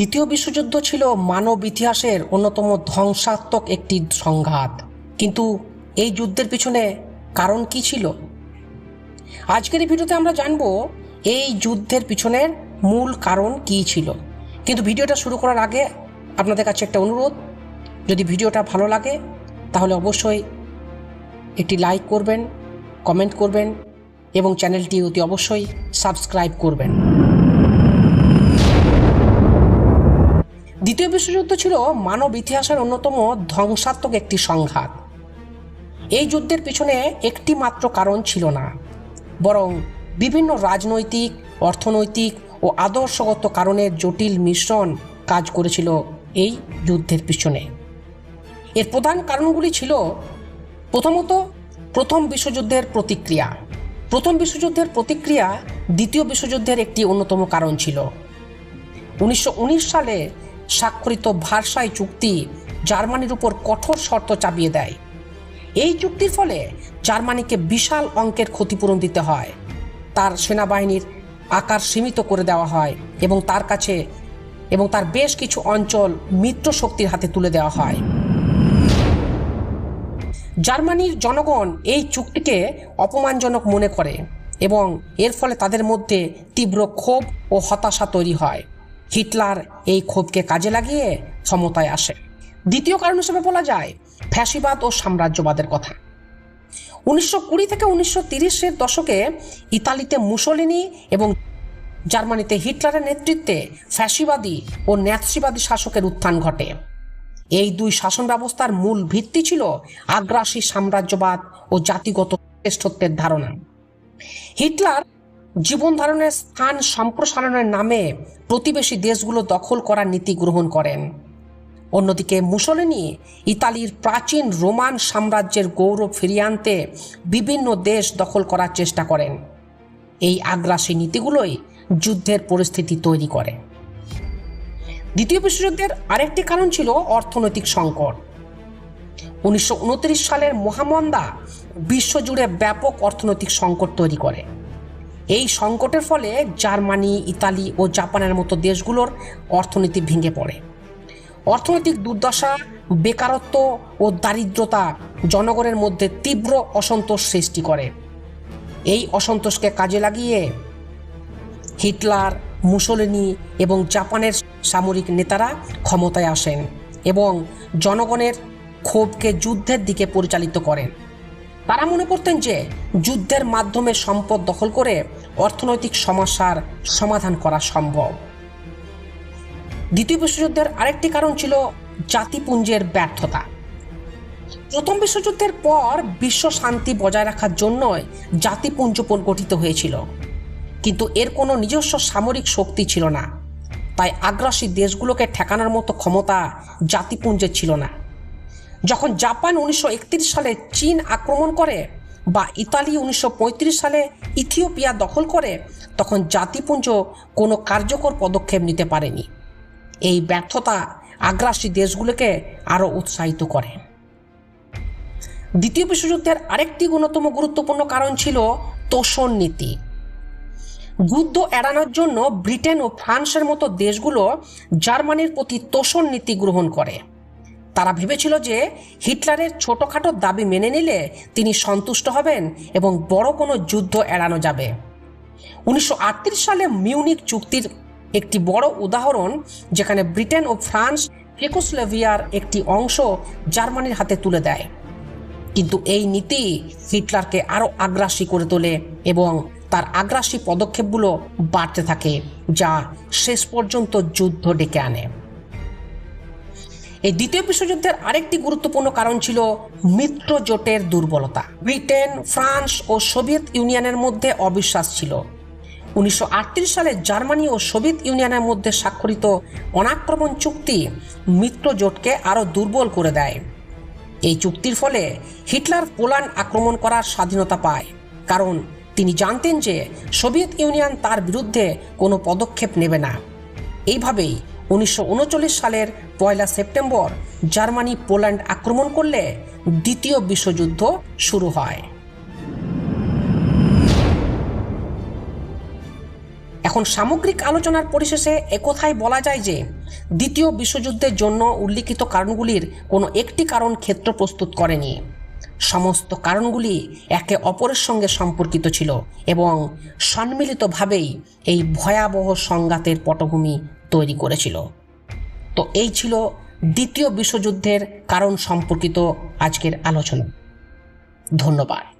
তৃতীয় বিশ্বযুদ্ধ ছিল মানব ইতিহাসের অন্যতম ধ্বংসাত্মক একটি সংঘাত। কিন্তু এই যুদ্ধের পিছনে কারণ কি ছিল? আজকের ভিডিওতে আমরা জানব এই যুদ্ধের পিছনের মূল কারণ কি ছিল। কিন্তু ভিডিওটা শুরু করার আগে আপনাদের কাছে একটা অনুরোধ, যদি ভিডিওটা ভালো লাগে, তাহলে অবশ্যই একটি লাইক করবেন, কমেন্ট করবেন এবং চ্যানেলটি অতি অবশ্যই সাবস্ক্রাইব করবেন। দ্বিতীয় বিশ্বযুদ্ধ ছিল মানব ইতিহাসের অন্যতম ধ্বংসাত্মক একটি সংঘাত। এই যুদ্ধের পিছনে একটি মাত্র কারণ ছিল না, বরং বিভিন্ন রাজনৈতিক, অর্থনৈতিক ও আদর্শগত কারণের জটিল মিশ্রণ কাজ করেছিল এই যুদ্ধের পিছনে। এর প্রধান কারণগুলি ছিল, প্রথমত, প্রথম বিশ্বযুদ্ধের প্রতিক্রিয়া। প্রথম বিশ্বযুদ্ধের প্রতিক্রিয়া দ্বিতীয় বিশ্বযুদ্ধের একটি অন্যতম কারণ ছিল। উনিশশো উনিশ সালে স্বাক্ষরিত ভার্সাই চুক্তি জার্মানির উপর কঠোর শর্ত চাপিয়ে দেয়। এই চুক্তির ফলে জার্মানিকে বিশাল অঙ্কের ক্ষতিপূরণ দিতে হয়। তার সেনাবাহিনীর আকার সীমিত করে দেওয়া হয় এবং তার কাছে এবং তার বেশ কিছু অঞ্চল মিত্র শক্তির হাতে তুলে দেওয়া হয়। জার্মানির জনগণ এই চুক্তিকে অপমানজনক মনে করে এবং এর ফলে তাদের মধ্যে তীব্র ক্ষোভ ও হতাশা তৈরি হয়। হিটলার এই ক্ষোভকে কাজে লাগিয়ে ক্ষমতায় আসে। দ্বিতীয় কারণ হিসেবে বলা যায়, ফ্যাসিবাদ ও সাম্রাজ্যবাদের কথা। উনিশশো কুড়ি থেকে উনিশশো তিরিশের দশকে ইতালিতে মুসলিনি এবং জার্মানিতে হিটলারের নেতৃত্বে ফ্যাসিবাদী ও ন্যাৎসিবাদী শাসকের উত্থান ঘটে। এই দুই শাসন ব্যবস্থার মূল ভিত্তি ছিল আগ্রাসী সাম্রাজ্যবাদ ও জাতিগত শ্রেষ্ঠত্বের ধারণা। হিটলার জীবন ধারণের স্থান সম্প্রসারণের নামে প্রতিবেশী দেশগুলো দখল করার নীতি গ্রহণ করেন। অন্যদিকে মুসলিনি ইতালির প্রাচীন রোমান সাম্রাজ্যের গৌরব ফিরিয়ে আনতে বিভিন্ন দেশ দখল করার চেষ্টা করেন। এই আগ্রাসী নীতিগুলোই যুদ্ধের পরিস্থিতি তৈরি করে। দ্বিতীয় বিশ্বযুদ্ধের আরেকটি কারণ ছিল অর্থনৈতিক সংকট। উনিশশো উনত্রিশ সালের মহামন্দা বিশ্বজুড়ে ব্যাপক অর্থনৈতিক সংকট তৈরি করে। এই সংকটের ফলে জার্মানি, ইতালি ও জাপানের মতো দেশগুলোর অর্থনীতি ভেঙে পড়ে। অর্থনৈতিক দুর্দশা, বেকারত্ব ও দারিদ্রতা জনগণের মধ্যে তীব্র অসন্তোষ সৃষ্টি করে। এই অসন্তোষকে কাজে লাগিয়ে হিটলার, মুসলিনি এবং জাপানের সামরিক নেতারা ক্ষমতায় আসেন এবং জনগণের ক্ষোভকে যুদ্ধের দিকে পরিচালিত করেন। তারা মনে করতেন যে যুদ্ধের মাধ্যমে সম্পদ দখল করে অর্থনৈতিক সমস্যার সমাধান করা সম্ভব। দ্বিতীয় বিশ্বযুদ্ধের আরেকটি কারণ ছিল জাতিপুঞ্জের ব্যর্থতা। প্রথম বিশ্বযুদ্ধের পর বিশ্ব শান্তি বজায় রাখার জন্যই জাতিপুঞ্জ গঠিত হয়েছিল। কিন্তু এর কোনো নিজস্ব সামরিক শক্তি ছিল না। তাই আগ্রাসী দেশগুলোকে ঠেকানোর মতো ক্ষমতা জাতিপুঞ্জের ছিল না। যখন জাপান উনিশশো একত্রিশ সালে চীন আক্রমণ করে বা ইতালি উনিশশো পঁয়ত্রিশ সালে ইথিওপিয়া দখল করে, তখন জাতিপুঞ্জ কোনো কার্যকর পদক্ষেপ নিতে পারেনি। এই ব্যর্থতা আগ্রাসী দেশগুলোকে আরও উৎসাহিত করে। দ্বিতীয় বিশ্বযুদ্ধের আরেকটি অন্যতম গুরুত্বপূর্ণ কারণ ছিল তোষণ নীতি। যুদ্ধ এড়ানোর জন্য ব্রিটেন ও ফ্রান্সের মতো দেশগুলো জার্মানির প্রতি তোষণ নীতি গ্রহণ করে। তারা ভেবেছিল যে হিটলারের ছোটোখাটো দাবি মেনে নিলে তিনি সন্তুষ্ট হবেন এবং বড় কোনো যুদ্ধ এড়ানো যাবে। উনিশশো আটত্রিশ সালে মিউনিক চুক্তির একটি বড় উদাহরণ, যেখানে ব্রিটেন ও ফ্রান্স চেকোস্লোভিয়ার একটি অংশ জার্মানির হাতে তুলে দেয়। কিন্তু এই নীতি হিটলারকে আরও আগ্রাসী করে তোলে এবং তার আগ্রাসী পদক্ষেপগুলো বাড়তে থাকে, যা শেষ পর্যন্ত যুদ্ধ ডেকে আনে। এই দ্বিতীয় বিশ্বযুদ্ধের আরেকটি গুরুত্বপূর্ণ কারণ ছিল মিত্র জোটের দুর্বলতা। ব্রিটেন, ফ্রান্স ও সোভিয়েত ইউনিয়নের মধ্যে অবিশ্বাস ছিল। উনিশশো আটত্রিশ সালে জার্মানি ও সোভিয়েত ইউনিয়নের মধ্যে স্বাক্ষরিত অনাক্রমণ চুক্তি মিত্র জোটকে আরও দুর্বল করে দেয়। এই চুক্তির ফলে হিটলার পোল্যান্ড আক্রমণ করার স্বাধীনতা পায়, কারণ তিনি জানতেন যে সোভিয়েত ইউনিয়ন তার বিরুদ্ধে কোনো পদক্ষেপ নেবে না। এইভাবেই উনিশশো উনচল্লিশ সালের পয়লা সেপ্টেম্বর জার্মানি পোল্যান্ড আক্রমণ করলে দ্বিতীয় বিশ্বযুদ্ধ শুরু হয়। এখন সামগ্রিক আলোচনার পরিশেষে একথাই বলা যায় যে, দ্বিতীয় বিশ্বযুদ্ধের জন্য উল্লিখিত কারণগুলির কোনো একটি কারণ ক্ষেত্র প্রস্তুত করেনি। সমস্ত কারণগুলি একে অপরের সঙ্গে সম্পর্কিত ছিল এবং সম্মিলিতভাবেই এই ভয়াবহ সংঘাতের পটভূমি তৈরি করেছিল। তো এই ছিল দ্বিতীয় বিশ্বযুদ্ধের কারণ সম্পর্কিত আজকের আলোচনা। ধন্যবাদ।